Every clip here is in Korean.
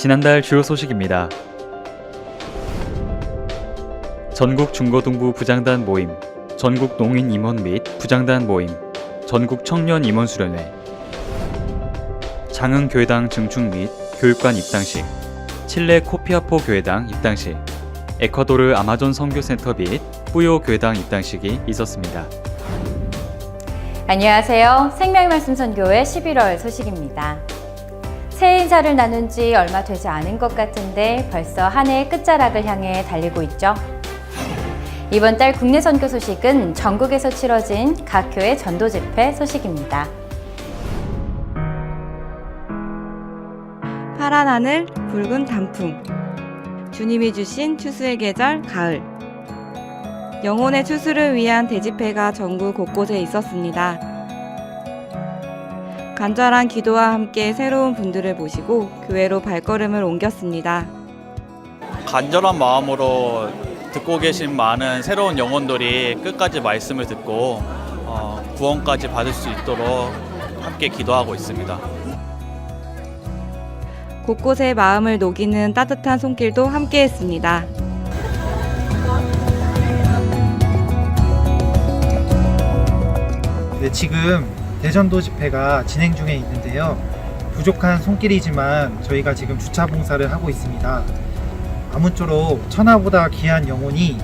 지난달 주요 소식입니다. 전국 중고등부 부장단 모임, 전국 농인 임원 및 부장단 모임, 전국 청년 임원 수련회, 장흥 교회당 증축 및 교육관 입당식, 칠레 코피아포 교회당 입당식, 에콰도르 아마존 선교센터 및 뿌요 교회당 입당식이 있었습니다. 안녕하세요. 생명의 말씀 선교회 11월 소식입니다. 새해 인사를 나눈 지 얼마 되지 않은 것 같은데 벌써 한 해의 끝자락을 향해 달리고 있죠. 이번 달 국내 선교 소식은 전국에서 치러진 각 교회 전도 집회 소식입니다. 파란 하늘, 붉은 단풍. 주님이 주신 추수의 계절, 가을. 영혼의 추수를 위한 대집회가 전국 곳곳에 있었습니다. 간절한 기도와 함께 새로운 분들을 모시고 교회로 발걸음을 옮겼습니다. 간절한 마음으로 듣고 계신 많은 새로운 영혼들이 끝까지 말씀을 듣고 어, 구원까지 받을 수 있도록 함께 기도하고 있습니다. 곳곳에 마음을 녹이는 따뜻한 손길도 함께 했습니다. 네, 지금 대전도 집회가 진행 중에 있는데요. 부족한 손길이지만 저희가 지금 주차 봉사를 하고 있습니다. 아무쪼록 천하보다 귀한 영혼이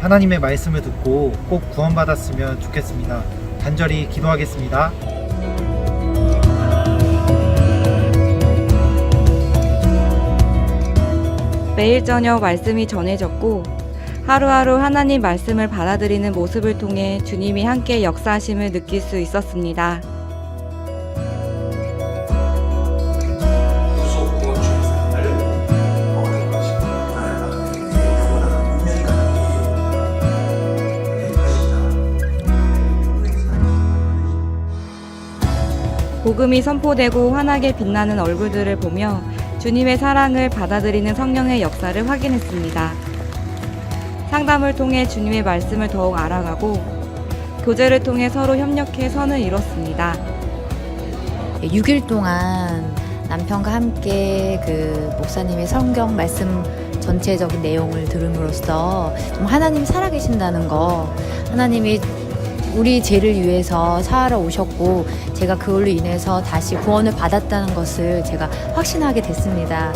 하나님의 말씀을 듣고 꼭 구원받았으면 좋겠습니다. 간절히 기도하겠습니다. 매일 저녁 말씀이 전해졌고 하루하루 하나님 말씀을 받아들이는 모습을 통해 주님이 함께 역사하심을 느낄 수 있었습니다. 복음이 선포되고 환하게 빛나는 얼굴들을 보며 주님의 사랑을 받아들이는 성령의 역사를 확인했습니다. 상담을 통해 주님의 말씀을 더욱 알아가고 교제를 통해 서로 협력해 선을 이뤘습니다. 6일 동안 남편과 함께 그 목사님의 성경 말씀 전체적인 내용을 들음으로써 좀 하나님이 살아계신다는 거, 하나님이 우리 죄를 위해서 사하러 오셨고 제가 그걸로 인해서 다시 구원을 받았다는 것을 제가 확신하게 됐습니다.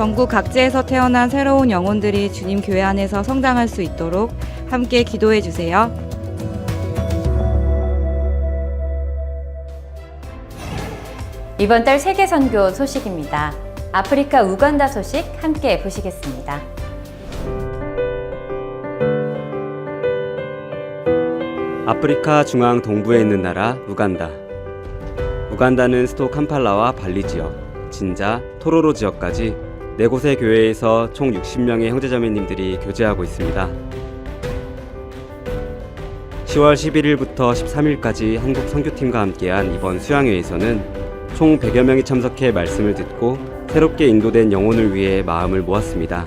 전국 각지에서 태어난 새로운 영혼들이 주님 교회 안에서 성장할 수 있도록 함께 기도해 주세요. 이번 달 세계 선교 소식입니다. 아프리카 우간다 소식 함께 보시겠습니다. 아프리카 중앙 동부에 있는 나라 우간다. 우간다는 수도 캄팔라와 발리 지역, 진자, 토로로 지역까지 네 곳의 교회에서 총 60명의 형제자매님들이 교제하고 있습니다. 10월 11일부터 13일까지 한국 선교팀과 함께한 이번 수양회에서는 총 100여 명이 참석해 말씀을 듣고 새롭게 인도된 영혼을 위해 마음을 모았습니다.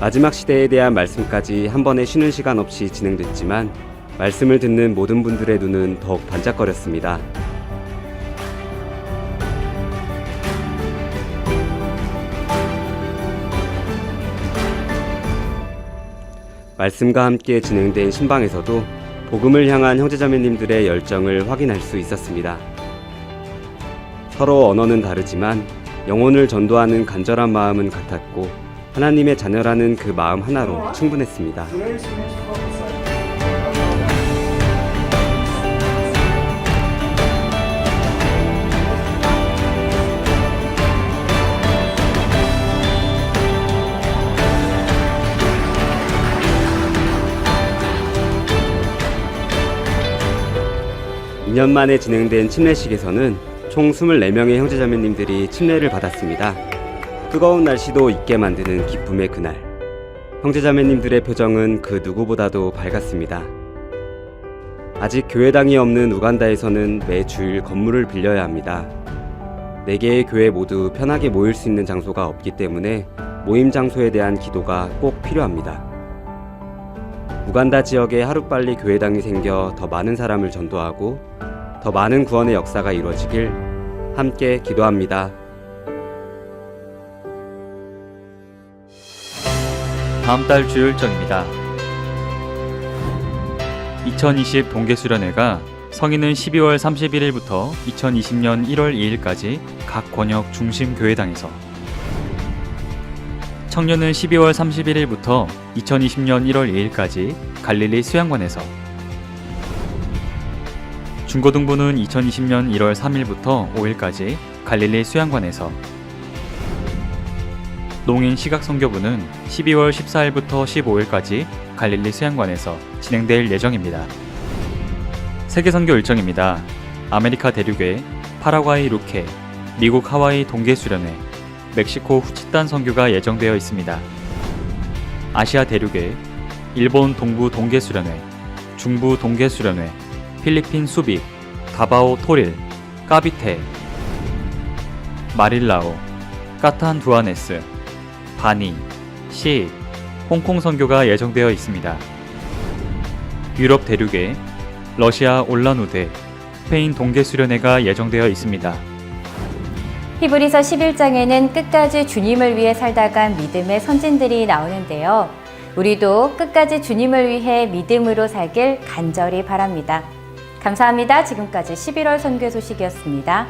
마지막 시대에 대한 말씀까지 한 번에 쉬는 시간 없이 진행됐지만 말씀을 듣는 모든 분들의 눈은 더욱 반짝거렸습니다. 말씀과 함께 진행된 신방에서도 복음을 향한 형제자매님들의 열정을 확인할 수 있었습니다. 서로 언어는 다르지만 영혼을 전도하는 간절한 마음은 같았고 하나님의 자녀라는 그 마음 하나로 충분했습니다. 이년 만에 진행된 침례식에서는 총 24명의 형제자매님들이 침례를 받았습니다. 뜨거운 날씨도 잊게 만드는 기쁨의 그날. 형제자매님들의 표정은 그 누구보다도 밝았습니다. 아직 교회당이 없는 우간다에서는 매 주일 건물을 빌려야 합니다. 네 개의 교회 모두 편하게 모일 수 있는 장소가 없기 때문에 모임 장소에 대한 기도가 꼭 필요합니다. 우간다 지역에 하루빨리 교회당이 생겨 더 많은 사람을 전도하고 더 많은 구원의 역사가 이루어지길 함께 기도합니다. 다음 달 주요 일정입니다. 2020 동계수련회가 성인은 12월 31일부터 2020년 1월 2일까지 각 권역 중심 교회당에서 청년은 12월 31일부터 2020년 1월 2일까지 갈릴리 수양관에서 중고등부는 2020년 1월 3일부터 5일까지 갈릴리 수양관에서 농인 시각선교부는 12월 14일부터 15일까지 갈릴리 수양관에서 진행될 예정입니다. 세계선교 일정입니다. 아메리카 대륙에 파라과이 루케, 미국 하와이 동계수련회, 멕시코 후치탄 선교가 예정되어 있습니다. 아시아 대륙에 일본 동부 동계수련회, 중부 동계수련회, 필리핀 수빅, 다바오 토릴, 까비테, 마릴라오, 까탄 두아네스, 바니, 시, 홍콩 선교가 예정되어 있습니다. 유럽 대륙에 러시아 올라누데, 스페인 동계 수련회가 예정되어 있습니다. 히브리서 11장에는 끝까지 주님을 위해 살다간 믿음의 선진들이 나오는데요. 우리도 끝까지 주님을 위해 믿음으로 살길 간절히 바랍니다. 감사합니다. 지금까지 11월 선교 소식이었습니다.